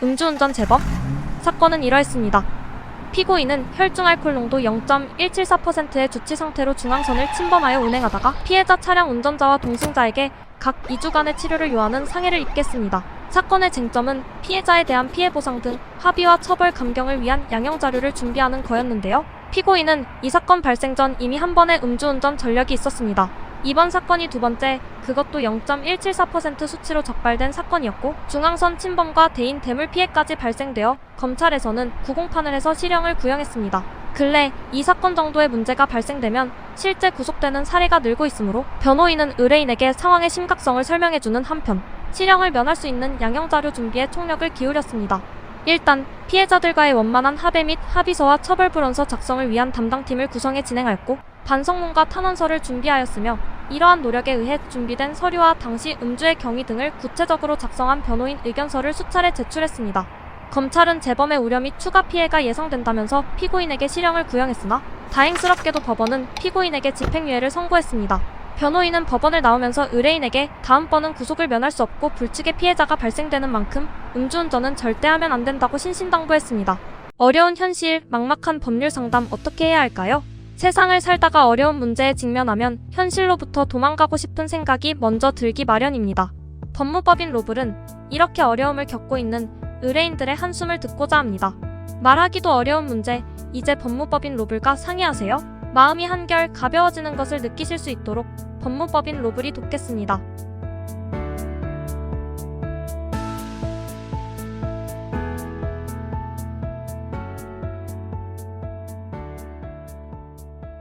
음주운전 재범? 사건은 이러했습니다. 피고인은 혈중 알코올 농도 0.174%의 주치 상태로 중앙선을 침범하여 운행하다가 피해자 차량 운전자와 동승자에게 각 2주간의 치료를 요하는 상해를 입겠습니다. 사건의 쟁점은 피해자에 대한 피해 보상 등 합의와 처벌 감경을 위한 양형 자료를 준비하는 거였는데요. 피고인은 이 사건 발생 전 이미 한 번의 음주운전 전력이 있었습니다. 이번 사건이 두 번째, 그것도 0.174% 수치로 적발된 사건이었고 중앙선 침범과 대인 대물 피해까지 발생되어 검찰에서는 구공판을 해서 실형을 구형했습니다. 근래 이 사건 정도의 문제가 발생되면 실제 구속되는 사례가 늘고 있으므로 변호인은 의뢰인에게 상황의 심각성을 설명해주는 한편 실형을 면할 수 있는 양형 자료 준비에 총력을 기울였습니다. 일단 피해자들과의 원만한 합의 및 합의서와 처벌 불원서 작성을 위한 담당팀을 구성해 진행하였고 반성문과 탄원서를 준비하였으며 이러한 노력에 의해 준비된 서류와 당시 음주의 경위 등을 구체적으로 작성한 변호인 의견서를 수차례 제출했습니다. 검찰은 재범의 우려 및 추가 피해가 예상된다면서 피고인에게 실형을 구형했으나 다행스럽게도 법원은 피고인에게 집행유예를 선고했습니다. 변호인은 법원을 나오면서 의뢰인에게 다음번은 구속을 면할 수 없고 불측의 피해자가 발생되는 만큼 음주운전은 절대 하면 안 된다고 신신당부했습니다. 어려운 현실, 막막한 법률 상담 어떻게 해야 할까요? 세상을 살다가 어려운 문제에 직면하면 현실로부터 도망가고 싶은 생각이 먼저 들기 마련입니다. 법무법인 로블은 이렇게 어려움을 겪고 있는 의뢰인들의 한숨을 듣고자 합니다. 말하기도 어려운 문제, 이제 법무법인 로블과 상의하세요. 마음이 한결 가벼워지는 것을 느끼실 수 있도록 법무법인 로블이 돕겠습니다.